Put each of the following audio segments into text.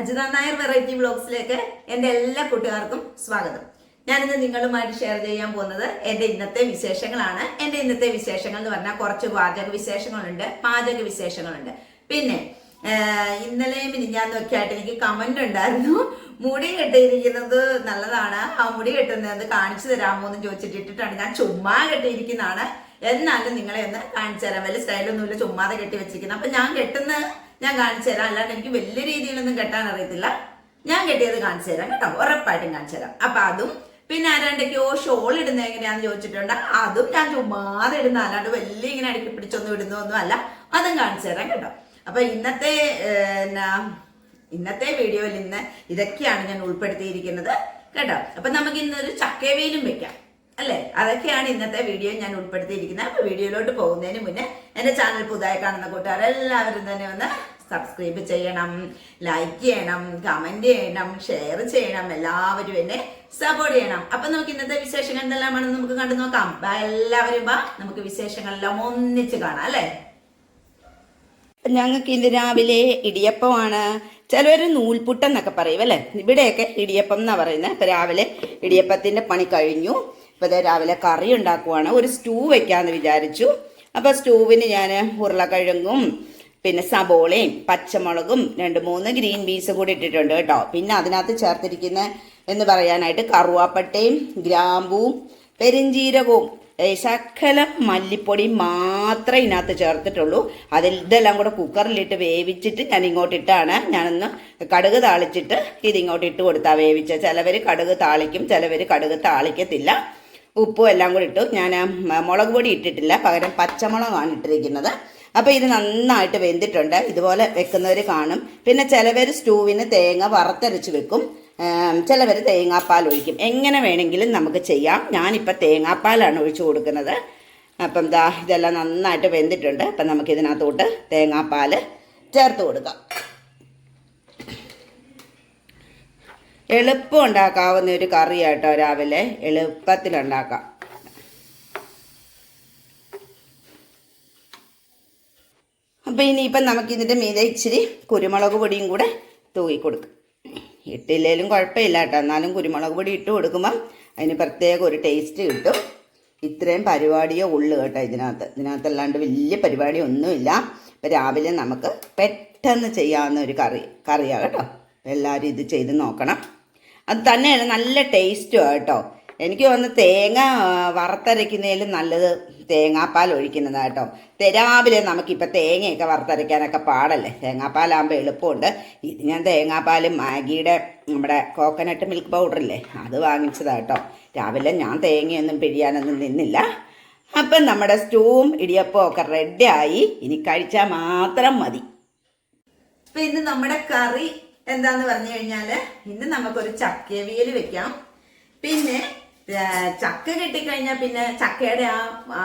Ajitha Nair variety വ്ളോഗ്സിലേക്ക് എന്റെ എല്ലാ കൂട്ടുകാർക്കും സ്വാഗതം. ഞാനിന്ന് നിങ്ങളുമായിട്ട് ഷെയർ ചെയ്യാൻ പോകുന്നത് എന്റെ ഇന്നത്തെ വിശേഷങ്ങളാണ്. എന്റെ ഇന്നത്തെ വിശേഷങ്ങൾ എന്ന് പറഞ്ഞാൽ കുറച്ച് പാചക വിശേഷങ്ങളുണ്ട് പാചക വിശേഷങ്ങളുണ്ട്. പിന്നെ ഇന്നലെയും മിനിഞ്ഞാന്നും ഒക്കെ ആയിട്ട് എനിക്ക് കമന്റ് ഉണ്ടായിരുന്നു. മുടി കെട്ടിയിരിക്കുന്നത് നല്ലതാണ്. ആ മുടി കെട്ടുന്നത് കാണിച്ചു തരാമോ എന്ന് ചോദിച്ചിട്ട് ഇട്ടിട്ടാണ് ഞാൻ ചുമ്മാ കെട്ടിയിരിക്കുന്നതാണ്. എന്നാലും നിങ്ങളെ ഒന്ന് കാണിച്ചു തരാം. വലിയ സ്റ്റൈലൊന്നുമില്ല ചുമ്മാതെ കെട്ടി വെച്ചിരിക്കുന്നത്. അപ്പൊ ഞാൻ കെട്ടുന്ന ഞാൻ കാണിച്ചു തരാം. അല്ലാണ്ട് എനിക്ക് വലിയ രീതിയിലൊന്നും കെട്ടാൻ അറിയത്തില്ല. ഞാൻ കെട്ടിയത് കാണിച്ചു തരാം കേട്ടോ. ഉറപ്പായിട്ടും കാണിച്ചു തരാം. അപ്പൊ അതും പിന്നെ ആരാണ്ടൊക്കെയോ ഷോൾ ഇടുന്ന എങ്ങനെയാന്ന് ചോദിച്ചിട്ടുണ്ട്. അതും ഞാൻ ചുമ്മാതെ ഇടുന്ന അല്ലാണ്ട് വലിയ ഇങ്ങനെ അടുക്കി പിടിച്ചൊന്നും ഇടുന്നൊന്നും അല്ല. അതും കാണിച്ചു തരാം കേട്ടോ. അപ്പൊ ഇന്നത്തെ എന്നാ ഇന്നത്തെ വീഡിയോയിൽ ഇന്ന് ഇതൊക്കെയാണ് ഞാൻ ഉൾപ്പെടുത്തിയിരിക്കുന്നത് കേട്ടോ. അപ്പൊ നമുക്ക് ഇന്നൊരു ചക്കവേലും വെക്കാം. അല്ലേ? അതൊക്കെയാണ് ഇന്നത്തെ വീഡിയോ ഞാൻ ഉൾപ്പെടുത്തിയിരിക്കുന്നത്. അപ്പൊ വീഡിയോയിലോട്ട് പോകുന്നതിന് മുന്നേ എന്റെ ചാനൽ പുതുതായി കാണുന്ന കൂട്ടുകാർ എല്ലാവരും തന്നെ ഒന്ന് സബ്സ്ക്രൈബ് ചെയ്യണം ലൈക്ക് ചെയ്യണം കമന്റ് ചെയ്യണം ഷെയർ ചെയ്യണം എല്ലാവരും എന്നെ സപ്പോർട്ട് ചെയ്യണം. അപ്പൊ നമുക്ക് ഇന്നത്തെ വിശേഷങ്ങൾ എന്തെല്ലാമാണെന്ന് നമുക്ക് കണ്ടു നോക്കാം. എല്ലാവരും വാ നമുക്ക് വിശേഷങ്ങളെല്ലാം ഒന്നിച്ച് കാണാം അല്ലേ? ഞങ്ങൾക്ക് ഇന്ന് രാവിലെ ഇടിയപ്പമാണ്. ചിലവർ നൂൽപുട്ടെന്നൊക്കെ പറയും അല്ലേ? ഇവിടെയൊക്കെ ഇടിയപ്പം എന്നാണ് പറയുന്നത് ഇപ്പം രാവിലെ ഇടിയപ്പത്തിന്റെ പണി കഴിഞ്ഞു. ഇപ്പം ഇതേ രാവിലെ കറി ഉണ്ടാക്കുവാണ്. ഒരു സ്റ്റൂ വെക്കാമെന്ന് വിചാരിച്ചു. അപ്പോൾ സ്റ്റൂവിന് ഞാൻ ഉരുളക്കിഴങ്ങും പിന്നെ സബോളയും പച്ചമുളകും രണ്ട് മൂന്ന് ഗ്രീൻ പീസും കൂടി ഇട്ടിട്ടുണ്ട് കേട്ടോ. പിന്നെ അതിനകത്ത് ചേർത്തിരിക്കുന്ന എന്ന് പറയാനായിട്ട് കറുവാപ്പട്ടയും ഗ്രാമ്പൂവും പെരിഞ്ചീരകവും ഏ, ശകലം മല്ലിപ്പൊടി മാത്രമേ ഇതിനകത്ത് ചേർത്തിട്ടുള്ളൂ. അതിൽ ഇതെല്ലാം കൂടെ കുക്കറിലിട്ട് വേവിച്ചിട്ട് ഞാൻ ഇങ്ങോട്ട് ഇട്ടാണ് ഞാനൊന്ന് കടുക് താളിച്ചിട്ട് ഇതിങ്ങോട്ട് ഇട്ട് കൊടുത്താൽ വേവിച്ച ചിലവർ കടുക് താളിക്കും ചിലവർ കടുക് താളിക്കത്തില്ല. ഉപ്പും എല്ലാം കൂടി ഇട്ടു. ഞാൻ മുളക് പൊടി ഇട്ടിട്ടില്ല. പകരം പച്ചമുളകാണ് ഇട്ടിരിക്കുന്നത്. അപ്പോൾ ഇത് നന്നായിട്ട് വെന്തിട്ടുണ്ട്. ഇതുപോലെ വെക്കുന്നവർ കാണും. പിന്നെ ചിലവർ സ്റ്റൂവിന് തേങ്ങ വറുത്തരച്ച് വെക്കും. ചിലവർ തേങ്ങാപ്പാൽ ഒഴിക്കും. എങ്ങനെ വേണമെങ്കിലും നമുക്ക് ചെയ്യാം. ഞാനിപ്പോൾ തേങ്ങാപ്പാലാണ് ഒഴിച്ചു കൊടുക്കുന്നത്. അപ്പം ദാ ഇതെല്ലാം നന്നായിട്ട് വെന്തിട്ടുണ്ട്. അപ്പം നമുക്ക് ഇതിനകത്തോട്ട് തേങ്ങാപ്പാൽ ചേർത്ത് കൊടുക്കാം. എളുപ്പം ഉണ്ടാക്കാവുന്ന ഒരു കറിയാട്ടോ രാവിലെ. എളുപ്പത്തിൽ ഉണ്ടാക്കാം അപ്പം ഇനിയിപ്പം നമുക്ക് ഇതിന്റെ മീതെ ഇച്ചിരി കുരുമുളക് പൊടിയും കൂടെ തൂക്കി കൊടുക്കും ഇട്ടില്ലേലും കുഴപ്പമില്ല കേട്ടോ. എന്നാലും കുരുമുളക് പൊടി ഇട്ട് കൊടുക്കുമ്പം അതിന് പ്രത്യേക ഒരു ടേസ്റ്റ് കിട്ടും. ഇത്രയും പരിപാടിയോ ഉള്ളു കേട്ടോ ഇതിനകത്ത്. ഇതിനകത്ത് അല്ലാണ്ട് വലിയ പരിപാടി ഒന്നുമില്ല. ഇപ്പം രാവിലെ നമുക്ക് പെട്ടെന്ന് ചെയ്യാവുന്ന ഒരു കറി കറിയാണ് കേട്ടോ. എല്ലാവരും ഇത് ചെയ്ത് നോക്കണം. അത് തന്നെയാണ് നല്ല ടേസ്റ്റും കേട്ടോ. എനിക്ക് വന്ന് തേങ്ങ വറുത്തരയ്ക്കുന്നതിലും നല്ലത് തേങ്ങാപ്പാൽ ഒഴിക്കുന്നതാണ് കേട്ടോ തെരാവിലെ നമുക്കിപ്പോൾ തേങ്ങയൊക്കെ വറുത്തരയ്ക്കാനൊക്കെ പാടല്ലേ? തേങ്ങാപ്പാലാകുമ്പോൾ എളുപ്പമുണ്ട്. ഇത് ഞാൻ തേങ്ങാപ്പാലും മാഗിയുടെ നമ്മുടെ കോക്കനട്ട് മിൽക്ക് പൗഡറില്ലേ അത് വാങ്ങിച്ചതാണ് കേട്ടോ രാവിലെ ഞാൻ തേങ്ങയൊന്നും പിഴിയാനൊന്നും നിന്നില്ല. അപ്പം നമ്മുടെ സ്റ്റൂവും ഇടിയപ്പവും ഒക്കെ റെഡിയായി. ഇനി കഴിച്ചാൽ മാത്രം മതി. ഇപ്പൊ ഇന്ന് നമ്മുടെ കറി എന്താന്ന് പറഞ്ഞു കഴിഞ്ഞാൽ ഇന്ന് നമുക്കൊരു ചക്കവിയൽ വെക്കാം. പിന്നെ ചക്ക കിട്ടിക്കഴിഞ്ഞാൽ പിന്നെ ചക്കയുടെ ആ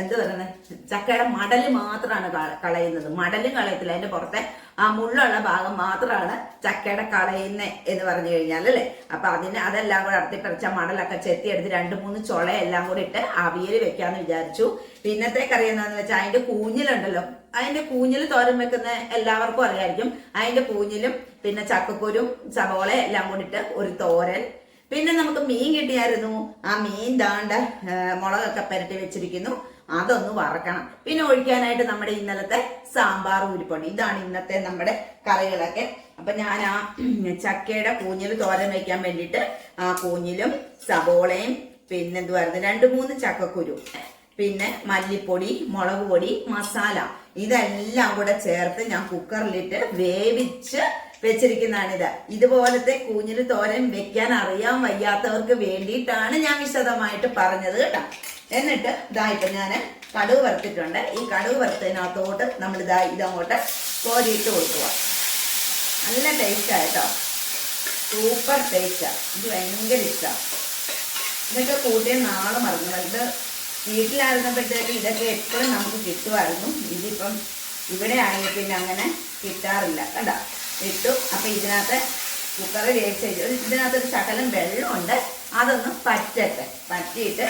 എന്ത് പറയുന്നത് ചക്കയുടെ മടൽ മാത്രമാണ് കളയുന്നത്. മടലും കളയത്തില്ല. അതിന്റെ പുറത്തെ ആ മുള്ളുള്ള ഭാഗം മാത്രമാണ് ചക്കയുടെ കളയുന്നത് എന്ന് പറഞ്ഞു കഴിഞ്ഞാൽ അല്ലേ? അപ്പൊ അതിന് അതെല്ലാം കൂടെ അടത്തിപ്പറിച്ച മടലൊക്കെ ചെത്തിയെടുത്ത് രണ്ട് മൂന്ന് ചുള എല്ലാം കൂടി ഇട്ട് അവിയൽ വെക്കാന്ന് വിചാരിച്ചു. പിന്നത്തെ കറി എന്താന്ന് വെച്ചാൽ അതിന്റെ കൂഞ്ഞിലുണ്ടല്ലോ. അതിന്റെ കൂഞ്ഞിൽ തോരൻ വെക്കുന്ന എല്ലാവർക്കും അറിയായിരിക്കും. അതിന്റെ കൂഞ്ഞിലും പിന്നെ ചക്കക്കുരും സവോള എല്ലാം കൂടി ഇട്ട് ഒരു തോരൻ പിന്നെ നമുക്ക് മീൻ കിട്ടിയായിരുന്നു. ആ മീൻ താണ്ട മുളകൊക്കെ പുരട്ടി വെച്ചിരിക്കുന്നു. അതൊന്ന് വറക്കണം. പിന്നെ ഒഴിക്കാനായിട്ട് നമ്മുടെ ഇന്നലത്തെ സാമ്പാർ ഉരുപ്പുണ്ട്. ഇതാണ് ഇന്നത്തെ നമ്മുടെ കറികളൊക്കെ. അപ്പൊ ഞാൻ ആ ചക്കയുടെ കൂഞ്ഞിൽ തോരൻ വെക്കാൻ വേണ്ടിയിട്ട് ആ കൂഞ്ഞിലും സബോളയും പിന്നെ എന്തുവായിരുന്നു രണ്ട് മൂന്ന് ചക്കക്കുരു. പിന്നെ മല്ലിപ്പൊടി മുളക് പൊടി മസാല. ഇതെല്ലാം കൂടെ ചേർത്ത് ഞാൻ കുക്കറിലിട്ട് വേവിച്ച് വെച്ചിരിക്കുന്നതാണിത്. ഇതുപോലത്തെ കൂഞ്ഞിൽ തോരൻ വെക്കാൻ അറിയാൻ വയ്യാത്തവർക്ക് വേണ്ടിയിട്ടാണ് ഞാൻ വിശദമായിട്ട് പറഞ്ഞത് കേട്ടോ. എന്നിട്ട് ഇതാ ഇപ്പൊ ഞാൻ കടുവ് വറുത്തിട്ടുണ്ട്. ഈ കടുവ് വറുത്തതിനകത്തോട്ട് നമ്മൾ ഇതാ ഇതങ്ങോട്ട് കോരിയിട്ട് കൊടുക്കുക. നല്ല ടേസ്റ്റാണ് കേട്ടോ. സൂപ്പർ ടേസ്റ്റാണ് ഇത് ഭയങ്കര ഇഷ്ടമാണ് ഇതൊക്കെ കൂട്ടിയ നാളെ മറന്നു. ഇത് വീട്ടിലായിരുന്നപ്പോഴത്തേക്ക് ഇതൊക്കെ എപ്പോഴും നമുക്ക് കിട്ടുമായിരുന്നു. ഇതിപ്പം ഇവിടെ ആണെങ്കിൽ പിന്നെ അങ്ങനെ കിട്ടാറില്ല. കണ്ടോ? ഇട്ടു. അപ്പൊ ഇതിനകത്ത് കുക്കർ വേവിച്ച് വെച്ചു. ഇതിനകത്ത് ഒരു ശകലം വെള്ളമുണ്ട് അതൊന്ന് പറ്റട്ടെ പറ്റിയിട്ട്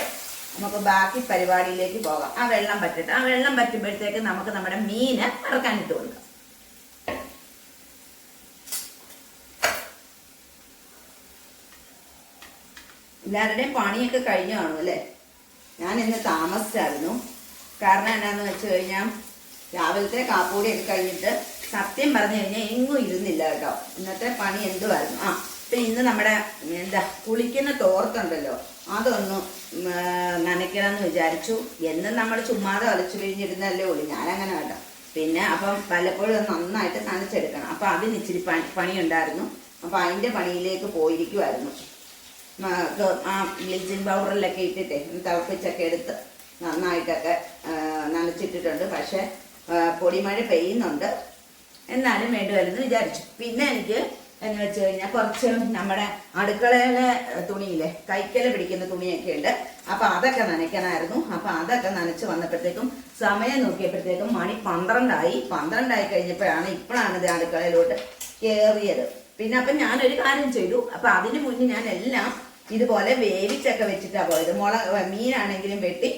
നമുക്ക് ബാക്കി പരിപാടിയിലേക്ക് പോകാം. ആ വെള്ളം പറ്റട്ടെ ആ വെള്ളം പറ്റുമ്പോഴത്തേക്ക് നമുക്ക് നമ്മുടെ മീന് വറുക്കാൻ ഇട്ട് കൊടുക്കാം. എല്ലാവരുടെയും പണിയൊക്കെ കഴിഞ്ഞു കാണും അല്ലേ? ഞാൻ ഇന്ന് താമസിച്ചായിരുന്നു. കാരണം എന്നാന്ന് വെച്ച് കഴിഞ്ഞാൽ രാവിലത്തെ കാപ്പൂടിയൊക്കെ കഴിഞ്ഞിട്ട് സത്യം പറഞ്ഞു കഴിഞ്ഞാൽ എങ്ങും ഇരുന്നില്ല കേട്ടോ. ഇന്നത്തെ പണി എന്തുമായിരുന്നു ആ ഇപ്പൊ ഇന്ന് നമ്മുടെ എന്താ കുളിക്കുന്ന തോർത്തുണ്ടല്ലോ. അതൊന്ന് നനയ്ക്കണമെന്ന് വിചാരിച്ചു. എന്നും നമ്മൾ ചുമ്മാതെ ഒലച്ചു പിഴിഞ്ഞിരുന്നല്ലേ ഉള്ളൂ. ഞാനങ്ങനെ കേട്ടോ. പിന്നെ അപ്പം പലപ്പോഴും നന്നായിട്ട് നനച്ചെടുക്കണം. അപ്പം അതിന് ഇച്ചിരി പണി പണിയുണ്ടായിരുന്നു. അപ്പം അതിന്റെ പണിയിലേക്ക് പോയിരിക്കുമായിരുന്നു ആ ബ്ലീച്ചിങ് പൗഡറിലൊക്കെ ഇട്ടിട്ടേ തിളപ്പിച്ചൊക്കെ എടുത്ത് നന്നായിട്ടൊക്കെ നനച്ചിട്ടിട്ടുണ്ട്. പക്ഷേ പൊടിമഴ പെയ്യുന്നുണ്ട്. എന്നാലും വേണ്ടുവല്ലെന്ന് വിചാരിച്ചു. പിന്നെ എനിക്ക് എന്ന് വെച്ച് കഴിഞ്ഞാൽ കുറച്ച് നമ്മുടെ അടുക്കളയിലെ തുണിയിലെ കൈക്കല പിടിക്കുന്ന തുണിയൊക്കെ ഉണ്ട്. അപ്പൊ അതൊക്കെ നനയ്ക്കണമായിരുന്നു അപ്പൊ അതൊക്കെ നനച്ച് വന്നപ്പോഴത്തേക്കും സമയം നോക്കിയപ്പോഴത്തേക്കും മണി പന്ത്രണ്ടായി. പന്ത്രണ്ടായി കഴിഞ്ഞപ്പോഴാണ് ഇപ്പോഴാണ് ഇത് അടുക്കളയിലോട്ട് കയറിയത് പിന്നെ അപ്പൊ ഞാനൊരു കാര്യം ചെയ്തു. അപ്പൊ അതിന് മുന്നേ ഞാൻ എല്ലാം ഇതുപോലെ വേവിച്ചൊക്കെ വെച്ചിട്ടാ പോയത്. മുളക് മീനാണെങ്കിലും വെട്ടി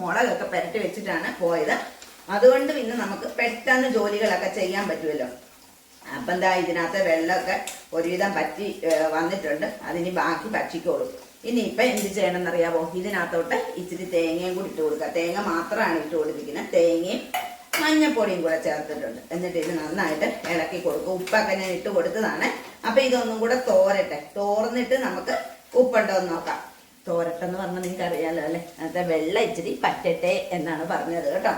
മുളകൊക്കെ പുരട്ടി വെച്ചിട്ടാണ് പോയത്. അതുകൊണ്ട് പിന്നെ നമുക്ക് പെട്ടെന്ന് ജോലികളൊക്കെ ചെയ്യാൻ പറ്റുമല്ലോ. അപ്പം എന്താ ഇതിനകത്ത് വെള്ളമൊക്കെ ഒരുവിധം പറ്റി വന്നിട്ടുണ്ട്. അതിന് ബാക്കി ഭക്ഷിക്കോളൂ. ഇനി ഇപ്പം എന്ത് ചെയ്യണമെന്നറിയാമോ ഇതിനകത്തോട്ട് ഇച്ചിരി തേങ്ങയും കൂടി ഇട്ട് കൊടുക്കുക. തേങ്ങ മാത്രമാണ് ഇട്ട് കൊടുത്തിരിക്കുന്നത്. തേങ്ങയും മഞ്ഞപ്പൊടിയും കൂടെ ചേർത്തിട്ടുണ്ട്. എന്നിട്ട് ഇത് നന്നായിട്ട് ഇളക്കി കൊടുക്കും ഉപ്പൊക്കെ ഞാൻ ഇട്ട് കൊടുത്തതാണ്. അപ്പം ഇതൊന്നും കൂടെ തോരട്ടെ. തോർന്നിട്ട് നമുക്ക് ഉപ്പുണ്ടോ എന്ന് നോക്കാം. തോരട്ടെന്ന് പറഞ്ഞാൽ നിങ്ങൾക്ക് അറിയാമല്ലോ അല്ലേ? അതിനകത്തെ വെള്ളം ഇച്ചിരി പറ്റട്ടെ എന്നാണ് പറഞ്ഞത് കേട്ടോ.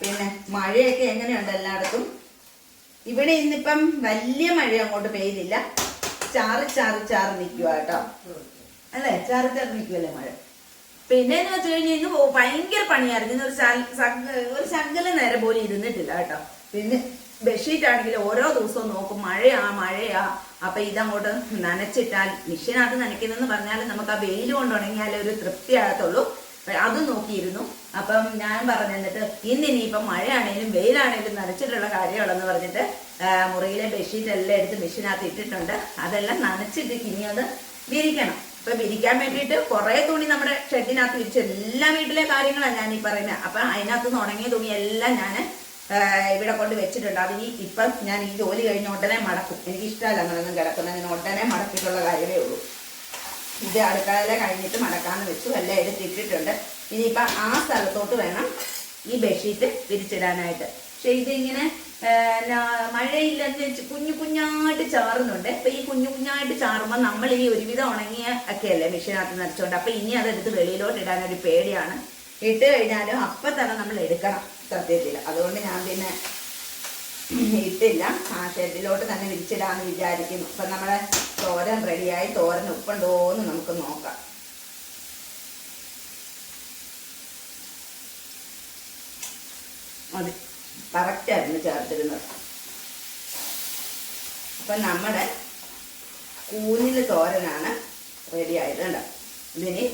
പിന്നെ മഴയൊക്കെ എങ്ങനെയുണ്ട് എല്ലായിടത്തും? ഇവിടെ ഇന്നിപ്പം വലിയ മഴ അങ്ങോട്ട് പെയ്തില്ല. ചാറി ചാറി ചാറ് നിൽക്കുക കേട്ടോ. അല്ലേ? ചാറി ചാറി നിൽക്കുമല്ലേ മഴ? പിന്നെ എന്ന് വെച്ച് കഴിഞ്ഞാൽ ഇന്ന് ഭയങ്കര പണിയായിരുന്നു. ഇന്ന് ഒരു ഒരു ശകല നേരം പോലും ഇരുന്നിട്ടില്ല കേട്ടോ. പിന്നെ ബെഡ്ഷീറ്റ് ആണെങ്കിൽ ഓരോ ദിവസവും നോക്കും മഴയാ മഴയാ. അപ്പൊ ഇതങ്ങോട്ട് നനച്ചിട്ടാൽ മിഷീനകത്ത് നനയ്ക്കുന്നെന്ന് പറഞ്ഞാൽ നമുക്ക് ആ വെയിൽ കൊണ്ട് ഉണങ്ങിയാലേ ഒരു തൃപ്തി ആകത്തുള്ളൂ അപ്പൊ അത് നോക്കിയിരുന്നു. അപ്പം ഞാൻ പറഞ്ഞു എന്നിട്ട് ഇന്ന് ഇനിയിപ്പം മഴയാണേലും വെയിലാണേലും നനച്ചിട്ടുള്ള കാര്യമുള്ളെന്ന് പറഞ്ഞിട്ട് മുറിയിലെ ബെഡ്ഷീറ്റ് എല്ലാം എടുത്ത് മെഷീനകത്ത് ഇട്ടിട്ടുണ്ട്. അതെല്ലാം നനച്ചിട്ട് ഇനി അത് വിരിക്കണം. ഇപ്പൊ വിരിക്കാൻ വേണ്ടിയിട്ട് കുറെ തുണി നമ്മുടെ ഷെഡിനകത്ത് വിരിച്ചു എല്ലാ വീട്ടിലെ കാര്യങ്ങളാണ് ഞാൻ ഈ പറയുന്നത് അപ്പൊ അതിനകത്ത് നിന്ന് ഉണങ്ങിയ തുണി എല്ലാം ഞാൻ ഇവിടെ കൊണ്ട് വെച്ചിട്ടുണ്ട്. അതിനി ഇപ്പം ഞാൻ ഈ ജോലി കഴിഞ്ഞ ഉടനെ മടക്കും. എനിക്ക് ഇഷ്ടമല്ല അങ്ങനൊന്നും കിടക്കുന്നത്. ഉടനെ മടക്കിയിട്ടുള്ള കാര്യമേ ഉള്ളൂ. ഇത് അടുക്കളയിലെ കഴിഞ്ഞിട്ട് മടക്കാന്ന് വെച്ചു എല്ലാം എടുത്തിട്ടിട്ടുണ്ട് ഇനിയിപ്പം ആ സ്ഥലത്തോട്ട് വേണം ഈ ബെഡ്ഷീറ്റ് വിരിച്ചിടാനായിട്ട്. പക്ഷെ ഇതിങ്ങനെ മഴയില്ലെന്ന് കുഞ്ഞു കുഞ്ഞായിട്ട് ചാറുന്നുണ്ട്. അപ്പൊ ഈ കുഞ്ഞു കുഞ്ഞായിട്ട് ചാറുമ്പോൾ നമ്മൾ ഈ ഒരുവിധം ഉണങ്ങിയ ഒക്കെ അല്ലേ മെഷീനകത്ത് നിറച്ചോണ്ട് അപ്പൊ ഇനി അതെടുത്ത് വെളിയിലോട്ട് ഇടാനൊരു പേടിയാണ്. ഇട്ട് കഴിഞ്ഞാലും അപ്പൊ തന്നെ നമ്മൾ എടുക്കണം സത്യത്തിൽ. അതുകൊണ്ട് ഞാൻ പിന്നെ ഇട്ടില്ല. ആ ഷെഡിലോട്ട് തന്നെ വിരിച്ചിടാന്ന് വിചാരിക്കുന്നു അപ്പൊ നമ്മുടെ തോരൻ റെഡിയായി. തോരൻ ഉപ്പുണ്ടോന്ന് നമുക്ക് നോക്കാം. മതി കറക്റ്റായിരുന്നു ചേർത്തിരുന്നത്. അപ്പൊ നമ്മുടെ കൂഞ്ഞിൽ തോരനാണ് റെഡി ആയത് കണ്ടോ? ഇതിന്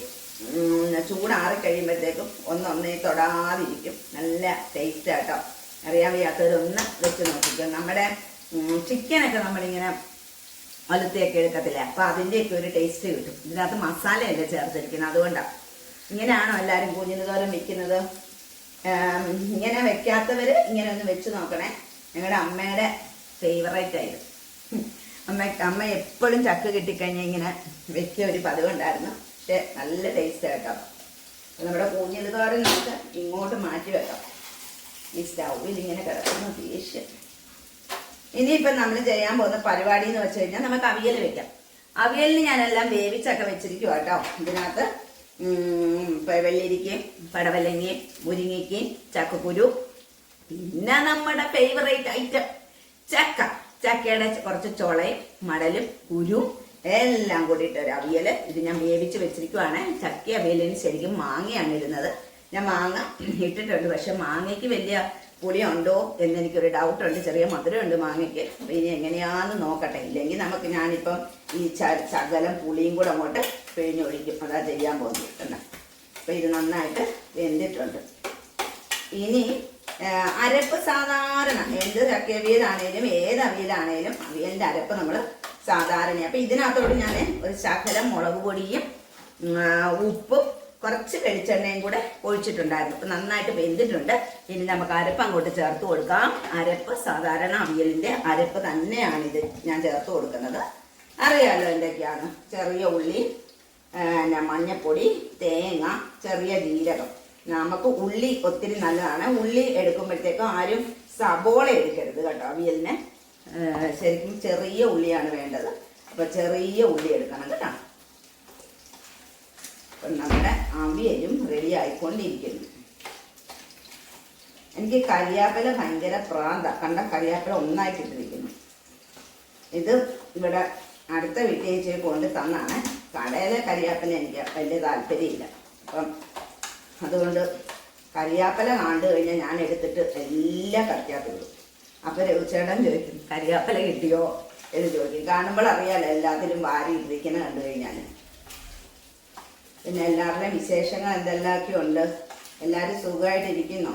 ചൂടാറി കഴിയുമ്പോഴത്തേക്കും ഒന്നൊന്നേ തൊടാതിരിക്കും. നല്ല ടേസ്റ്റ് ആട്ടോ അറിയാൻ വയ്യാത്തവരൊന്ന് വെച്ച് നോക്കിക്കോ. നമ്മുടെ ചിക്കനൊക്കെ നമ്മളിങ്ങനെ വലുത്തേക്ക് എടുക്കത്തില്ല? അപ്പൊ അതിന്റെയൊക്കെ ഒരു ടേസ്റ്റ് കിട്ടും. ഇതിനകത്ത് മസാലയല്ലേ ചേർത്തിരിക്കുന്നത്. അതുകൊണ്ടാണ് ഇങ്ങനെയാണോ എല്ലാവരും കൂഞ്ഞിന് തോരം വെക്കുന്നത്? ഇങ്ങനെ വെക്കാത്തവര് ഇങ്ങനെ ഒന്ന് വെച്ച് നോക്കണേ. ഞങ്ങളുടെ അമ്മയുടെ ഫേവറേറ്റ് ആയിരുന്നു. അമ്മ അമ്മ എപ്പോഴും ചക്ക കിട്ടിക്കഴിഞ്ഞാൽ ഇങ്ങനെ വെക്കിയ ഒരു പതിവുണ്ടായിരുന്നു. പക്ഷെ നല്ല ടേസ്റ്റ് ആക്കാം നമ്മുടെ കൂഞ്ഞിൽ തോരൻ നമുക്ക് ഇങ്ങോട്ട് മാറ്റി വെക്കാം. ഈ സ്റ്റൗവിൽ ഇങ്ങനെ കിടക്കുന്ന ദേഷ്യം ഇനിയിപ്പം നമ്മൾ ചെയ്യാൻ പോകുന്ന പരിപാടി എന്ന് വെച്ച് കഴിഞ്ഞാൽ നമുക്ക് അവിയൽ വെക്കാം. അവിയലിന് ഞാനെല്ലാം വേവിച്ചൊക്കെ വെച്ചിരിക്കും കേട്ടോ. ഇതിനകത്ത് വെള്ളരിക്കയും പടവലങ്ങയും മുരിങ്ങയ്ക്കയും ചക്കക്കുരു പിന്നെ നമ്മുടെ ഫേവറേറ്റ് ഐറ്റം ചക്ക. ചക്കയുടെ കുറച്ച് ചുളയും മടലും കുരു എല്ലാം കൂടിയിട്ട് ഒരു അവിയൽ. ഇത് ഞാൻ വേവിച്ച് വെച്ചിരിക്കുവാണ്. ചക്ക അവിയലിന് ശരിക്കും മാങ്ങയാണ് ഇടുന്നത്. ഞാൻ മാങ്ങ ഇട്ടിട്ടുണ്ട്. പക്ഷെ മാങ്ങയ്ക്ക് വലിയ പുളിയുണ്ടോ ഡൗട്ട് ഉണ്ട് ചെറിയ മധുരമുണ്ട് മാങ്ങയ്ക്ക്. ഇനി എങ്ങനെയാന്ന് നോക്കട്ടെ. ഇല്ലെങ്കിൽ നമുക്ക് ഞാനിപ്പം ഈ ച- ശകലം പുളിയും കൂടെ അങ്ങോട്ട് പിഴിഞ്ഞൊഴിക്കും. അതാ ചെയ്യാൻ പോകുന്നത്. അപ്പം ഇത് നന്നായിട്ട് വെന്തിട്ടുണ്ട്. ഇനി അരപ്പ് സാധാരണ എന്ത് ചക്ക അവിയലാണേലും ഏത് അവിയലാണേലും അവിയലിന്റെ അരപ്പ് നമ്മൾ സാധാരണ അപ്പൊ ഇതിനകത്തോട് ഞാൻ ഒരു ശകലം മുളക് പൊടിയും ഉപ്പും കുറച്ച് വെളിച്ചെണ്ണയും കൂടെ ഒഴിച്ചിട്ടുണ്ടായിരുന്നു. അപ്പൊ നന്നായിട്ട് വെന്തിട്ടുണ്ട്. ഇനി നമുക്ക് അരപ്പ് അങ്ങോട്ട് ചേർത്ത് കൊടുക്കാം. അരപ്പ് സാധാരണ അവിയലിന്റെ അരപ്പ് തന്നെയാണ് ഇത് ഞാൻ ചേർത്ത് കൊടുക്കുന്നത്. അറിയാലോ എന്തൊക്കെയാണ്? ചെറിയ ഉള്ളി പിന്നെ മഞ്ഞപ്പൊടി തേങ്ങ ചെറിയ ജീരകം. നമുക്ക് ഉള്ളി ഒത്തിരി നല്ലതാണ്. ഉള്ളി എടുക്കുമ്പോഴത്തേക്കും ആരും സബോള എടുക്കരുത് കേട്ടോ അവിയലിന്. ശരിക്കും ചെറിയ ഉള്ളിയാണ് വേണ്ടത്. അപ്പോൾ ചെറിയ ഉള്ളി എടുക്കണം കേട്ടോ. അപ്പം നമ്മുടെ അവിയലും റെഡി ആയിക്കൊണ്ടിരിക്കുന്നു. എനിക്ക് കരിയാപ്പില ഭയങ്കര പ്രാന്ത. കണ്ട? കരിയാപ്പില ഒന്നായിട്ടിട്ടിരിക്കുന്നു ഇത് ഇവിടെ അടുത്ത വീട്ടിൽ കൊണ്ട് തന്നാണ്. കടയിലെ കരിയാപ്പില എനിക്ക് വലിയ താല്പര്യമില്ല. അപ്പം അതുകൊണ്ട് കരിയാപ്പല കണ്ടു കഴിഞ്ഞാൽ ഞാൻ എടുത്തിട്ട് എല്ലാം കറിയാത്തുള്ളൂ അപ്പം രഘുചേട്ടൻ ചോദിക്കും കരിയാപ്പല കിട്ടിയോ? എന്ന് ചോദിക്കും. കാണുമ്പോൾ അറിയാലോ എല്ലാത്തിലും വാരി ഇട്ടിരിക്കുന്നത് കണ്ടു കഴിഞ്ഞാൽ പിന്നെ എല്ലാവരുടെയും വിശേഷങ്ങൾ എന്തെല്ലാമൊക്കെയുണ്ട് എല്ലാവരും സുഖമായിട്ടിരിക്കുന്നോ?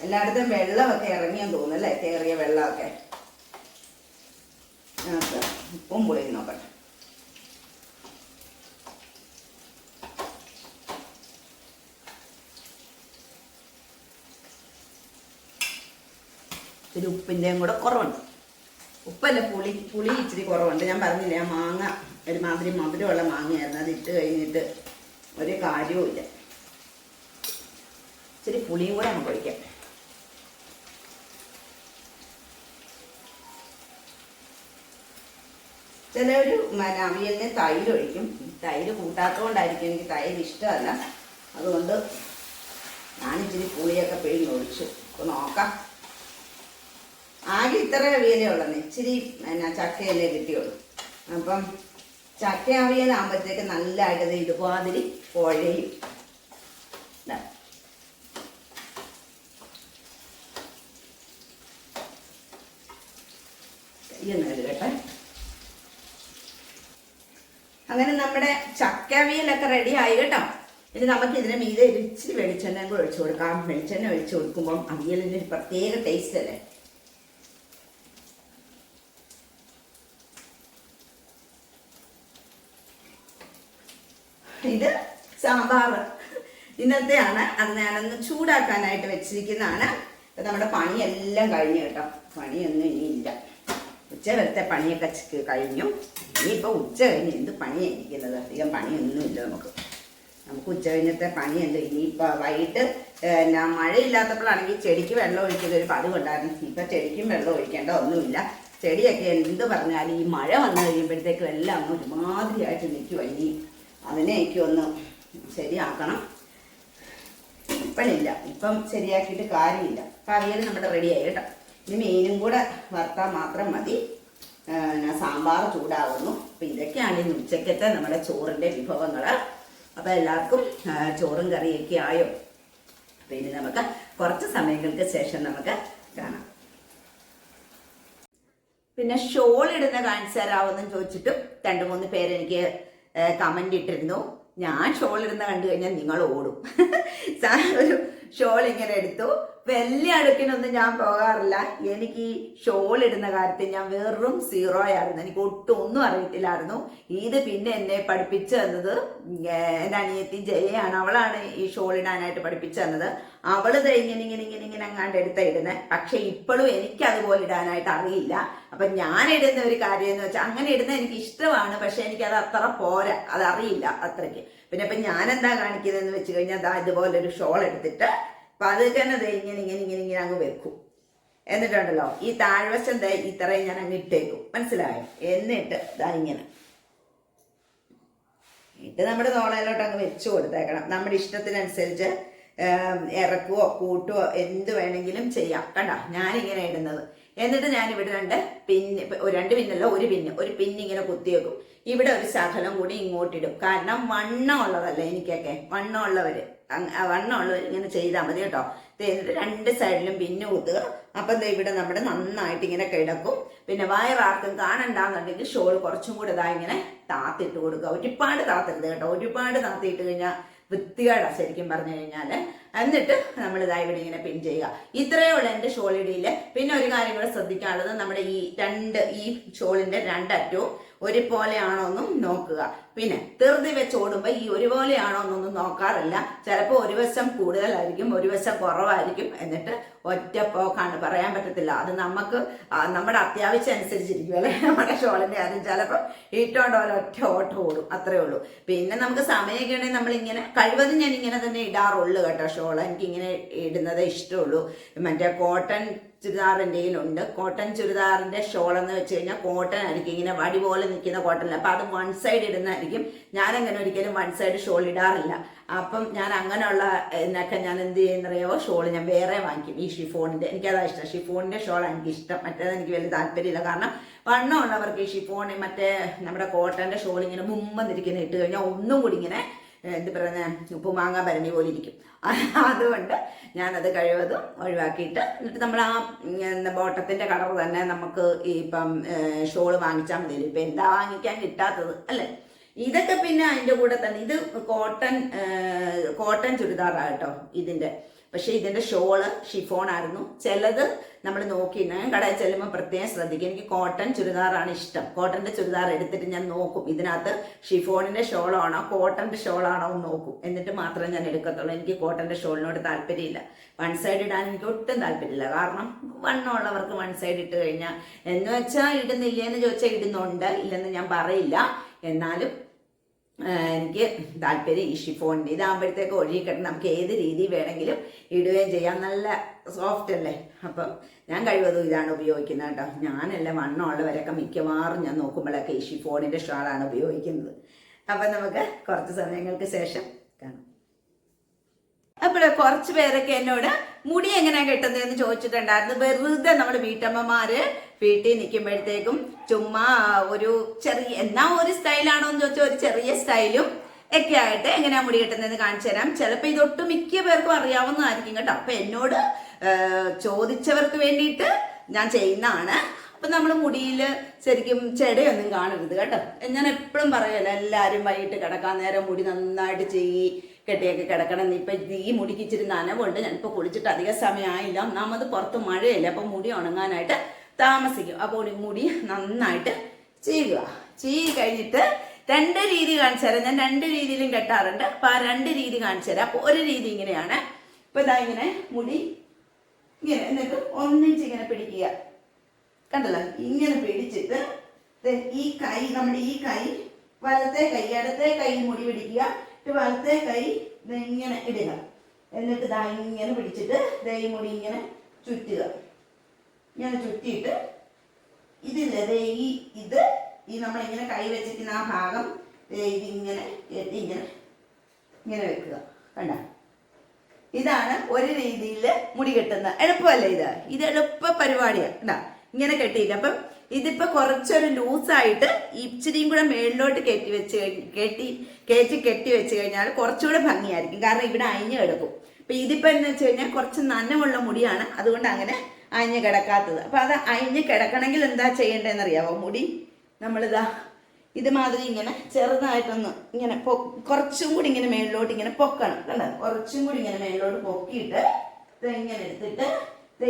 എല്ലായിടത്തും വെള്ളമൊക്കെ ഇറങ്ങിയെന്ന് തോന്നുന്നു അല്ലേ? കയറിയ വെള്ളമൊക്കെ. നമുക്ക് ഉപ്പും പുളിയും നോക്കട്ടെ. ഇത്തിരി ഉപ്പിന്റെയും കൂടെ കുറവുണ്ട്. ഉപ്പല്ല പുളി പുളി ഇച്ചിരി കുറവുണ്ട്. ഞാൻ പറഞ്ഞില്ലേ ആ മാങ്ങ ഒരുമാതിരി മധുരമുള്ള മാങ്ങയായിരുന്നു. അത് ഇട്ട് കഴിഞ്ഞിട്ട് ഒരു കാര്യവുമില്ല ഇച്ചിരി പുളിയും കൂടെ നമുക്ക് ഒഴിക്കാം. ഒരു അവിയലിന് തൈര് ഒഴിക്കും. തൈര് കൂട്ടാത്തതുകൊണ്ടായിരിക്കും എനിക്ക് തൈര് ഇഷ്ടമല്ല. അതുകൊണ്ട് ഞാനിച്ചിരി പുളിയൊക്കെ പിഴിഞ്ഞ് ഒഴിച്ചു. അപ്പോൾ നോക്കാം. ആകെ ഇത്ര അവിയലേ ഇച്ചിരി എന്നാ ചക്കയല്ലേ കിട്ടിയുള്ളൂ. അപ്പം ചക്ക അവിയലാകുമ്പോഴത്തേക്ക് നല്ലതായിട്ട് ഇതുമാതിരി കുഴയും. അങ്ങനെ നമ്മുടെ ചക്കവിയലൊക്കെ റെഡി ആയി കേട്ടോ. ഇനി നമുക്ക് ഇതിന് മീതെ ഇച്ചിരി വെളിച്ചെണ്ണ കൂടെ ഒഴിച്ചു കൊടുക്കാം. വെളിച്ചെണ്ണ ഒഴിച്ചു കൊടുക്കുമ്പോൾ അവിയലിന്റെ പ്രത്യേക ടേസ്റ്റ് അല്ലേ? ഇത് സാമ്പാർ. ഇന്നത്തെയാണ് അത് ഞാനൊന്ന് ചൂടാക്കാനായിട്ട് വെച്ചിരിക്കുന്നതാണ്. ഇപ്പം നമ്മുടെ പണിയെല്ലാം കഴിഞ്ഞു കേട്ടോ. പണിയൊന്നും ഇനിയില്ല ഉച്ച വരത്തെ പണിയൊക്കെ കഴിഞ്ഞു. ഇനിയിപ്പോൾ ഉച്ച കഴിഞ്ഞ് എന്ത് പണിയായിരിക്കുന്നത്? അധികം പണിയൊന്നുമില്ല നമുക്ക്. നമുക്ക് ഉച്ച കഴിഞ്ഞത്തെ പണി എന്ത്? ഇനിയിപ്പോൾ വൈകിട്ട് എന്നാ മഴയില്ലാത്തപ്പോഴാണെങ്കിൽ ചെടിക്ക് വെള്ളം ഒഴിക്കുന്ന ഒരു പതിവുണ്ടായിരുന്നു ഇപ്പം ചെടിക്കും വെള്ളം ഒഴിക്കേണ്ട ഒന്നുമില്ല. ചെടിയൊക്കെ എന്ത് പറഞ്ഞാലും ഈ മഴ വന്നു കഴിയുമ്പോഴത്തേക്കും എല്ലാം അങ്ങ് ഒരുമാതിരിയായിട്ട് നിൽക്കുവാ ഇനി. അതിനെയൊക്കെ ഒന്ന് ശരിയാക്കണം. ഇപ്പോഴില്ല ഇപ്പം ശരിയാക്കിയിട്ട് കാര്യമില്ല. കറിയൽ നമ്മുടെ റെഡിയായി കേട്ടോ. ഇനി മീനും കൂടെ വറുത്താൽ മാത്രം മതി. സാമ്പാർ ചൂടാവുന്നു. അപ്പം ഇതൊക്കെയാണ് ഇന്ന് ഉച്ചക്കത്തെ നമ്മുടെ ചോറിന്റെ വിഭവങ്ങൾ അപ്പോൾ എല്ലാവർക്കും ചോറും കറിയൊക്കെ ആയോ? പിന്നെ നമുക്ക് കുറച്ച് സമയങ്ങൾക്ക് ശേഷം നമുക്ക് കാണാം. പിന്നെ ഷോൾ ഇടുന്ന കാണിച്ചു തരാവെന്നും ചോദിച്ചിട്ടും രണ്ട് മൂന്ന് പേരെനിക്ക് കമന്റ് ഇട്ടിരുന്നു. ഞാൻ ഷോൾ കണ്ടു കഴിഞ്ഞാൽ നിങ്ങൾ ഓടും. ഒരു ഷോൾ ഇങ്ങനെ എടുത്തു. വലിയ അടുക്കിനൊന്നും ഞാൻ പോകാറില്ല. എനിക്ക് ഈ ഷോൾ ഇടുന്ന കാര്യത്തിൽ ഞാൻ വെറും സീറോ ആയിരുന്നു. എനിക്ക് ഒട്ടും ഒന്നും അറിയത്തില്ലായിരുന്നു. ഇത് പിന്നെ എന്നെ പഠിപ്പിച്ചു തന്നത് എന്റെ അനിയത്തി ജയയാണ്. അവളാണ് ഈ ഷോൾ ഇടാനായിട്ട് പഠിപ്പിച്ചു തന്നത്. അവൾ ഇങ്ങനെ ഇങ്ങനെ ഇങ്ങനെ ഇങ്ങനെ അങ്ങാണ്ട് എടുത്ത ഇടുന്നത് പക്ഷെ ഇപ്പോഴും എനിക്ക് അതുപോലെ ഇടാനായിട്ട് അറിയില്ല. അപ്പൊ ഞാൻ ഇടുന്ന ഒരു കാര്യം എന്ന് വെച്ചാൽ അങ്ങനെ ഇടുന്ന എനിക്ക് ഇഷ്ടമാണ്. പക്ഷെ എനിക്ക് അത് അത്ര പോരാ. അത് അറിയില്ല അത്രയ്ക്ക്. പിന്നെ ഇപ്പൊ ഞാൻ എന്താ കാണിക്കുന്നതെന്ന് വെച്ച് കഴിഞ്ഞാൽ ഇതുപോലെ ഒരു ഷോൾ എടുത്തിട്ട് പതുക്കെ തന്നെ ദേ ഇങ്ങനെ ഇങ്ങനെ ഇങ്ങനെ ഇങ്ങനെ അങ്ങ് വെക്കും. എന്നിട്ടുണ്ടല്ലോ ഈ താഴ്വശം ദേ ഇത്രയും ഞാൻ അങ്ങ് ഇട്ടേക്കും. മനസ്സിലായോ? എന്നിട്ട് ദാ ഇങ്ങനെ. ഇട്ട് നമ്മുടെ നോളയിലോട്ട് അങ്ങ് വെച്ചു കൊടുത്തേക്കണം. നമ്മുടെ ഇഷ്ടത്തിനനുസരിച്ച് ഇറക്കുവോ കൂട്ടുവോ എന്ത് വേണമെങ്കിലും ചെയ്യാം. കണ്ട? ഞാനിങ്ങനെ ഇടുന്നത്. എന്നിട്ട് ഞാൻ ഇവിടെ രണ്ട് പിന്ന് രണ്ട് പിന്നല്ല ഒരു പിന്ന്. ഒരു പിന്ന് ഇങ്ങനെ കുത്തിവെക്കും ഇവിടെ ഒരു ശകലം കൂടി ഇങ്ങോട്ടിടും കാരണം വണ്ണം ഉള്ളതല്ലേ എനിക്കൊക്കെ? വണ്ണം ഉള്ളവര്. അങ്- ആ വണ്ണം ഉള്ളവർ ഇങ്ങനെ ചെയ്താൽ മതി കേട്ടോ. ദേ രണ്ട് സൈഡിലും പിന്നെ കുത്തുക അപ്പം ഇവിടെ നമ്മുടെ നന്നായിട്ട് ഇങ്ങനെ കിടക്കും. പിന്നെ വയറാർക്കും കാണണ്ടാന്നുണ്ടെങ്കിൽ ഷോൾ കുറച്ചും കൂടെ ഇതാ ഇങ്ങനെ താത്തിട്ട് കൊടുക്കുക. ഒരുപാട് താത്തരുത് കേട്ടോ. ഒരുപാട് താത്തിയിട്ട് കഴിഞ്ഞാൽ വൃത്തികേടാ ശരിക്കും പറഞ്ഞു കഴിഞ്ഞാൽ എന്നിട്ട് നമ്മൾ ഇതാ ഇവിടെ ഇങ്ങനെ പിൻ ചെയ്യുക. ഇത്രയേ ഉള്ളൂ എന്റെ ഷോളിടിയിൽ പിന്നെ ഒരു കാര്യം കൂടെ ശ്രദ്ധിക്കാനുള്ളത് നമ്മുടെ ഈ രണ്ട് ഈ ഷോളിന്റെ രണ്ടറ്റവും ഒരുപോലെയാണോ എന്നും നോക്കുക. പിന്നെ ധൃതി വെച്ച് ഓടുമ്പോൾ ഈ ഒരുപോലെയാണോ എന്നൊന്നും നോക്കാറില്ല. ചിലപ്പോൾ ഒരു വശം കൂടുതലായിരിക്കും ഒരു വശം കുറവായിരിക്കും. എന്നിട്ട് ഒറ്റ പോക്കാണ്. പറയാൻ പറ്റത്തില്ല. അത് നമുക്ക് നമ്മുടെ അത്യാവശ്യം അനുസരിച്ചിരിക്കും അല്ലെ? നമ്മുടെ ഷോളിന്റെ ആരും ചിലപ്പോൾ ഇട്ടോണ്ട് ഒറ്റ ഓട്ടം ഓടും. അത്രേ ഉള്ളൂ. പിന്നെ നമുക്ക് സമയമൊക്കെ നമ്മൾ ഇങ്ങനെ കഴിവതും ഞാൻ ഇങ്ങനെ തന്നെ ഇടാറുള്ളൂ കേട്ടോ ഷോൾ എനിക്ക് ഇങ്ങനെ ഇടുന്നതേ ഇഷ്ടമുള്ളൂ. മറ്റേ കോട്ടൺ ചുരിദാറിന്റെ ഉണ്ട് കോട്ടൺ ചുരിദാറിന്റെ ഷോൾ എന്ന് വെച്ച് കഴിഞ്ഞാൽ കോട്ടൺ ആയിരിക്കും. ഇങ്ങനെ വടി പോലെ നിൽക്കുന്ന കോട്ടൺ അപ്പം അത് വൺ സൈഡ് ഇടുന്നതായിരിക്കും. ഞാനങ്ങനെ ഒരിക്കലും വൺ സൈഡ് ഷോൾ ഇടാറില്ല. അപ്പം ഞാൻ അങ്ങനെയുള്ള എന്നൊക്കെ ഞാൻ എന്ത് ചെയ്യുന്നറിയാവോ? ഷോൾ ഞാൻ വേറെ വാങ്ങിക്കും. ഈ ഷിഫോണിന്റെ എനിക്കതാ ഇഷ്ടം. ഷിഫോണിന്റെ ഷോൾ എനിക്ക് ഇഷ്ടം മറ്റേത് എനിക്ക് വലിയ താല്പര്യമില്ല. കാരണം വണ്ണമുള്ളവർക്ക് ഈ ഷിഫോൺ മറ്റേ നമ്മുടെ കോട്ടന്റെ ഷോൾ ഇങ്ങനെ മുമ്പന്നിരിക്കുന്ന ഇട്ട് കഴിഞ്ഞാൽ ഒന്നും കൂടി ഇങ്ങനെ എന്ത് പറയുന്ന? ഉപ്പുമാങ്ങ പരമി പോലെ ഇരിക്കും. അതുകൊണ്ട് ഞാനത് കഴിവതും ഒഴിവാക്കിയിട്ട് എന്നിട്ട് നമ്മൾ ആ ബോട്ടത്തിന്റെ കളർ തന്നെ നമുക്ക് ഇപ്പം ഷോൾ വാങ്ങിച്ചാൽ മതി. ഇപ്പം എന്താ വാങ്ങിക്കാൻ കിട്ടാത്തത് അല്ലേ? ഇതൊക്കെ പിന്നെ അതിന്റെ കൂടെ തന്നെ. ഇത് കോട്ടൺ കോട്ടൺ ചുരിദാറാണ് കേട്ടോ ഇതിന്റെ. പക്ഷേ ഇതിന്റെ ഷോൾ ഷിഫോൺ ആയിരുന്നു ചിലത് നമ്മൾ നോക്കി. ഞാൻ കടയിൽ ചെല്ലുമ്പോൾ പ്രത്യേകം ശ്രദ്ധിക്കും. എനിക്ക് കോട്ടൺ ചുരിദാറാണ് ഇഷ്ടം. കോട്ടന്റെ ചുരിദാർ എടുത്തിട്ട് ഞാൻ നോക്കും. ഇതിനകത്ത് ഷിഫോണിന്റെ ഷോളാണോ കോട്ടന്റെ ഷോളാണോ എന്ന് നോക്കും. എന്നിട്ട് മാത്രമേ ഞാൻ എടുക്കത്തുള്ളൂ. എനിക്ക് കോട്ടന്റെ ഷോളിനോട് താല്പര്യമില്ല. വൺ സൈഡ് ഇടാൻ എനിക്ക് ഒട്ടും താല്പര്യമില്ല. കാരണം വണ്ണമുള്ളവർക്ക് വൺ സൈഡ് ഇട്ട് കഴിഞ്ഞാൽ എന്ന് വെച്ചാൽ ഇടുന്നില്ലേന്ന് ചോദിച്ചാൽ ഇടുന്നുണ്ട്. ഇല്ലെന്ന് ഞാൻ പറയില്ല. എന്നാലും എനിക്ക് താല്പര്യം ഈ ഷിഫോണിന്റെ ഇതാകുമ്പോഴത്തേക്ക് ഒഴുകിക്കട്ടെ നമുക്ക് ഏത് രീതി വേണമെങ്കിലും ഇടുകയും ചെയ്യാം. നല്ല സോഫ്റ്റ് അല്ലേ? അപ്പം ഞാൻ കഴിവതും ഇതാണ് ഉപയോഗിക്കുന്നത് കേട്ടോ. ഞാനല്ല വണ്ണമുള്ളവരൊക്കെ മിക്കവാറും ഞാൻ നോക്കുമ്പോഴൊക്കെ ഈ ഷിഫോണിന്റെ ഷാളാണ് ഉപയോഗിക്കുന്നത്. അപ്പം നമുക്ക് കുറച്ച് സമയങ്ങൾക്ക് ശേഷം കാണാം. അപ്പോൾ കുറച്ച് പേരൊക്കെ എന്നോട് മുടി എങ്ങനെയാ കെട്ടുന്നതെന്ന് ചോദിച്ചിട്ടുണ്ടായിരുന്നു. വെറുതെ നമ്മുടെ വീട്ടമ്മമാര് വീട്ടിൽ നിൽക്കുമ്പോഴത്തേക്കും ചുമ്മാ ഒരു ചെറിയ എന്നാ ഒരു സ്റ്റൈലാണോ എന്ന് ചോദിച്ചാൽ ഒരു ചെറിയ സ്റ്റൈലും ഒക്കെ ആയിട്ട് എങ്ങനെയാ മുടി കെട്ടുന്നതെന്ന് കാണിച്ചു തരാം. ചിലപ്പോൾ ഇതൊട്ട് മിക്ക പേർക്കും അറിയാവുന്നതായിരിക്കും കേട്ടോ. അപ്പൊ എന്നോട് ചോദിച്ചവർക്ക് വേണ്ടിയിട്ട് ഞാൻ ചെയ്യുന്നതാണ്. അപ്പൊ നമ്മൾ മുടിയിൽ ശരിക്കും ചെടയൊന്നും കാണരുത് കേട്ടോ. ഞാൻ എപ്പോഴും പറയല്ലോ എല്ലാവരും വൈകിട്ട് കിടക്കാൻ നേരം മുടി നന്നായിട്ട് ചെയ്യി. കെട്ടിയൊക്കെ കിടക്കണം. ഇപ്പൊ ഈ മുടിക്ക് ഇച്ചിരി നനവുണ്ട്. ഞാനിപ്പോ കുളിച്ചിട്ട് അധിക സമയമായില്ല. ഒന്നാമത് പുറത്ത് മഴയില്ല അപ്പൊ മുടി ഉണങ്ങാനായിട്ട് താമസിക്കും. അപ്പോൾ മുടി നന്നായിട്ട് ചെയ്യുക ചെയ്ത് കഴിഞ്ഞിട്ട് രണ്ട് രീതി കാണിച്ചു തരാം. ഞാൻ രണ്ട് രീതിയിലും കെട്ടാറുണ്ട്. അപ്പൊ ആ രണ്ട് രീതി കാണിച്ചു തരാം. അപ്പൊ ഒരു രീതി ഇങ്ങനെയാണ്. ഇപ്പൊ ഇതാ ഇങ്ങനെ മുടി ഇങ്ങനെ എന്നിട്ട് ഒന്നിച്ച് ഇങ്ങനെ പിടിക്കുക. കണ്ടല്ലോ? ഇങ്ങനെ പിടിച്ചിട്ട് ഈ കൈ നമ്മുടെ ഈ കൈ വലത്തെ കൈ ഇടത്തെ കൈ മുടി പിടിക്കുക. എന്നിട്ട് വലത്തെ കൈ ഇങ്ങനെ ഇടുക. എന്നിട്ട് ദാ ഇങ്ങനെ പിടിച്ചിട്ട് ദേ മുടി ഇങ്ങനെ ചുറ്റുക. ഇങ്ങനെ ചുറ്റിയിട്ട് ഇതില്ല ദേ ഈ ഇത് ഈ നമ്മളിങ്ങനെ കൈ വെച്ചിരിക്കുന്ന ആ ഭാഗം ഇതിങ്ങനെ കെട്ടി ഇങ്ങനെ ഇങ്ങനെ വെക്കുക. കണ്ട? ഇതാണ് ഒരു രീതിയിൽ മുടി കെട്ടുന്ന. എളുപ്പമല്ല ഇത്? ഇത് എളുപ്പ പരിപാടിയാണ് കണ്ട? ഇങ്ങനെ കെട്ടിയില്ല അപ്പം ഇതിപ്പോ കുറച്ചൊരു ലൂസായിട്ട് ഇച്ചിരിയും കൂടെ മേളിലോട്ട് കയറ്റി വെച്ച് കെട്ടി കയറ്റി കെട്ടി വെച്ച് കഴിഞ്ഞാൽ കുറച്ചുകൂടെ ഭംഗിയായിരിക്കും. കാരണം ഇവിടെ അയഞ്ഞു കിടക്കും. അപ്പൊ ഇതിപ്പോ എന്ന് വെച്ച് കഴിഞ്ഞാൽ കുറച്ച് നനവുള്ള മുടിയാണ്. അതുകൊണ്ട് അങ്ങനെ അയഞ്ഞു കിടക്കാത്തത്. അപ്പൊ അത് അയഞ്ഞു കിടക്കണമെങ്കിൽ എന്താ ചെയ്യേണ്ടതെന്ന് അറിയാവോ മുടി? നമ്മളിതാ ഇതുമാതിരി ഇങ്ങനെ ചെറുതായിട്ടൊന്ന് ഇങ്ങനെ പൊ കുറച്ചും കൂടി ഇങ്ങനെ മേളിലോട്ട് ഇങ്ങനെ പൊക്കണം. കണ്ടോ? കുറച്ചും കൂടി ഇങ്ങനെ മേളിലോട്ട് പൊക്കിയിട്ട് ഇങ്ങനെ എടുത്തിട്ട്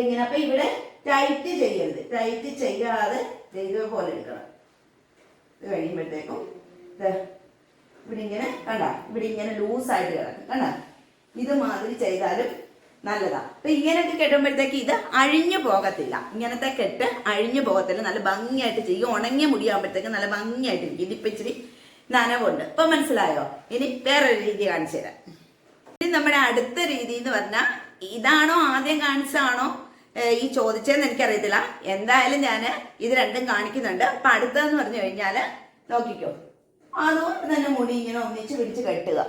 ഇങ്ങനെ അപ്പൊ ഇവിടെ ടൈറ്റ് ചെയ്യരുത്. ടൈറ്റ് ചെയ്യാതെ ഇതുപോലെ എടുക്കണം. ഇത് കഴിയുമ്പോഴത്തേക്കും ഇവിടെ ഇങ്ങനെ കണ്ട? ഇവിടെ ഇങ്ങനെ ലൂസായിട്ട് കിടക്കും കണ്ട? ഇത് മാതിരി ചെയ്താലും നല്ലതാ. അപ്പൊ ഇങ്ങനെയൊക്കെ കെട്ടുമ്പോഴത്തേക്ക് ഇത് അഴിഞ്ഞു പോകത്തില്ല. ഇങ്ങനത്തെ കെട്ട് അഴിഞ്ഞു പോകത്തില്ല. നല്ല ഭംഗിയായിട്ട് ചെയ്യും. ഉണങ്ങിയ മുടിയാകുമ്പോഴത്തേക്ക് നല്ല ഭംഗിയായിട്ട് ഇരിക്കും. ഇതിപ്പോ ഇച്ചിരി നനവുണ്ട്. ഇപ്പൊ മനസ്സിലായോ? ഇനി വേറൊരു രീതി കാണിച്ചു തരാം. ഇനി നമ്മുടെ അടുത്ത രീതി എന്ന് പറഞ്ഞാൽ ഇതാണോ ആദ്യം കാണിച്ചതാണോ? ഈ ചോദിച്ചതെന്ന് എനിക്കറിയത്തില്ല. എന്തായാലും ഞാൻ ഇത് രണ്ടും കാണിക്കുന്നുണ്ട്. അപ്പൊ അടുത്തതെന്ന് പറഞ്ഞു കഴിഞ്ഞാൽ നോക്കിക്കോ. അതുകൊണ്ട് തന്നെ മുടി ഇങ്ങനെ ഒന്നിച്ച് പിടിച്ച് കെട്ടുക.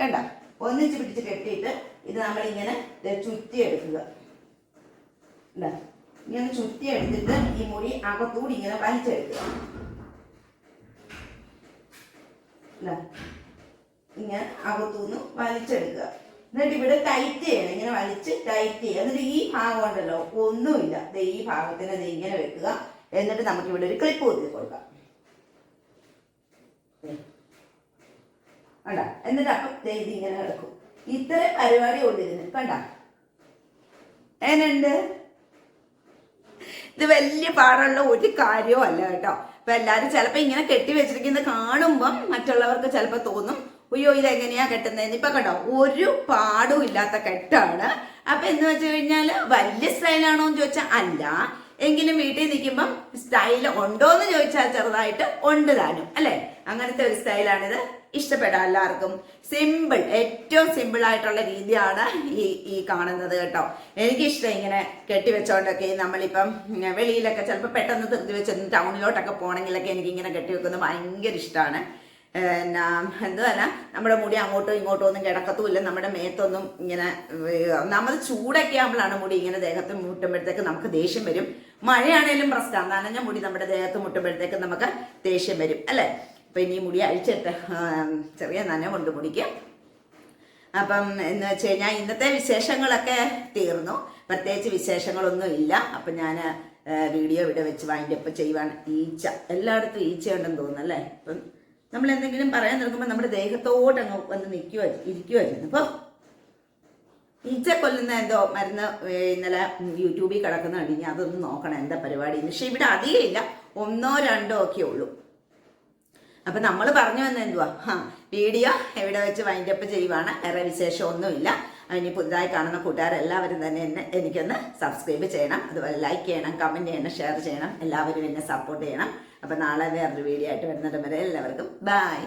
കണ്ട? ഒന്നിച്ച് പിടിച്ച് കെട്ടിയിട്ട് ഇത് നമ്മൾ ഇങ്ങനെ ചുറ്റി എടുക്കുക. ഇങ്ങനെ ചുറ്റി എടുത്തിട്ട് ഈ മുടി അകത്തൂടി ഇങ്ങനെ വലിച്ചെടുക്കുക. ഇങ്ങനെ അകത്തുനിന്ന് വലിച്ചെടുക്കുക. എന്നിട്ട് ഇവിടെ ടൈറ്റ് ചെയ്യണം. ഇങ്ങനെ വലിച്ച് ടൈറ്റ് ചെയ്യുക എന്നിട്ട് ഈ ഭാഗം ഉണ്ടല്ലോ ഒന്നുമില്ല. ഈ ഭാഗത്തിന് ഇത് ഇങ്ങനെ വെക്കുക. എന്നിട്ട് നമുക്ക് ഇവിടെ ഒരു ക്ലിപ്പ് കുത്തി കൊടുക്കാം. കണ്ട? എന്നിട്ട് അപ്പം ഇത് ഇങ്ങനെ കിടക്കും. ഇത്ര പരിപാടി കൊണ്ടിരുന്നു കണ്ട? എന്നുണ്ട് ഇത് വലിയ പാടുള്ള ഒരു കാര്യവും അല്ല കേട്ടോ. അപ്പൊ എല്ലാരും ചിലപ്പോ ഇങ്ങനെ കെട്ടി വെച്ചിരിക്കുന്നത് കാണുമ്പം മറ്റുള്ളവർക്ക് ചിലപ്പോ തോന്നും അയ്യോ ഇതെങ്ങനെയാ കെട്ടുന്നത് ഇപ്പൊ കണ്ടോ? ഒരു പാടും ഇല്ലാത്ത കെട്ടാണ്. അപ്പൊ എന്ന് വെച്ച് കഴിഞ്ഞാൽ വലിയ സ്റ്റൈലാണോ എന്ന് ചോദിച്ചാൽ അല്ല. എങ്കിലും വീട്ടിൽ നിൽക്കുമ്പം സ്റ്റൈൽ ഉണ്ടോ എന്ന് ചോദിച്ചാൽ ചെറുതായിട്ട് ഉണ്ട് താനും അല്ലെ? അങ്ങനത്തെ ഒരു സ്റ്റൈലാണിത് ഇഷ്ടപ്പെടാം എല്ലാവർക്കും. സിമ്പിൾ ഏറ്റവും സിമ്പിൾ ആയിട്ടുള്ള രീതിയാണ് ഈ ഈ കാണുന്നത് കേട്ടോ. എനിക്കിഷ്ടം ഇങ്ങനെ കെട്ടിവെച്ചോണ്ടൊക്കെ നമ്മളിപ്പം വെളിയിലൊക്കെ ചിലപ്പോൾ പെട്ടെന്ന് തീർത്തി വെച്ചൊന്ന് ടൗണിലോട്ടൊക്കെ പോകണമെങ്കിലൊക്കെ എനിക്ക് ഇങ്ങനെ കെട്ടിവെക്കുന്നത് ഭയങ്കര ഇഷ്ടമാണ് എന്നാ എന്തുവല്ല നമ്മുടെ മുടി അങ്ങോട്ടും ഇങ്ങോട്ടും ഒന്നും കിടക്കത്തുമില്ല. നമ്മുടെ മേത്തൊന്നും ഇങ്ങനെ നമ്മൾ ചൂടൊക്കെ ആകുമ്പോഴാണ് മുടി ഇങ്ങനെ ദേഹത്ത് മുട്ടുമ്പോഴത്തേക്ക് നമുക്ക് ദേഷ്യം വരും. മഴയാണേലും പ്രശ്നമാണ് നനഞ്ഞ മുടി നമ്മുടെ ദേഹത്ത് മുട്ടുമ്പോഴത്തേക്ക് നമുക്ക് ദേഷ്യം വരും അല്ലേ? അപ്പൊ ഇനി മുടി അഴിച്ചിട്ട് ചെറിയ നനം കൊണ്ട് മുടിക്ക്. അപ്പം എന്ന് വെച്ച് കഴിഞ്ഞാൽ ഇന്നത്തെ വിശേഷങ്ങളൊക്കെ തീർന്നു. പ്രത്യേകിച്ച് വിശേഷങ്ങളൊന്നും ഇല്ല. അപ്പം ഞാൻ വീഡിയോ ഇവിടെ വെച്ച് വൈൻഡപ്പ് ചെയ്യുവാണ്. ഈച്ച. എല്ലായിടത്തും ഈച്ച ഉണ്ടെന്ന് തോന്നുന്നു അല്ലേ? ഇപ്പം നമ്മൾ എന്തെങ്കിലും പറയാൻ നിൽക്കുമ്പോൾ നമ്മുടെ ദേഹത്തോട്ട് അങ്ങ് വന്ന് നിൽക്കുക ഇരിക്കുമായിരുന്നു അപ്പോൾ ഈച്ച കൊല്ലുന്ന എന്തോ മരുന്ന് ഇന്നലെ യൂട്യൂബിൽ കിടക്കുന്ന കണ്ടിഞ്ഞ് അതൊന്ന് നോക്കണം എന്താ പരിപാടി പക്ഷെ ഇവിടെ അധികം ഇല്ല. ഒന്നോ രണ്ടോ ഒക്കെ ഉള്ളൂ. അപ്പൊ നമ്മൾ പറഞ്ഞു വന്ന എന്തുവാ? വീഡിയോ എവിടെ വെച്ച് വൈൻഡപ്പ് ചെയ്യുവാണ്. വേറെ വിശേഷമൊന്നുമില്ല. ഇനി പുതുതായി കാണുന്ന കൂട്ടുകാരെല്ലാവരും തന്നെ എന്നെ എനിക്കൊന്ന് സബ്സ്ക്രൈബ് ചെയ്യണം. അതുപോലെ ലൈക്ക് ചെയ്യണം കമന്റ് ചെയ്യണം ഷെയർ ചെയ്യണം. എല്ലാവരും എന്നെ സപ്പോർട്ട് ചെയ്യണം. അപ്പൊ നാളെ വേറൊരു വീഡിയോ ആയിട്ട് വരുന്നിടം വരെ എല്ലാവർക്കും ബൈ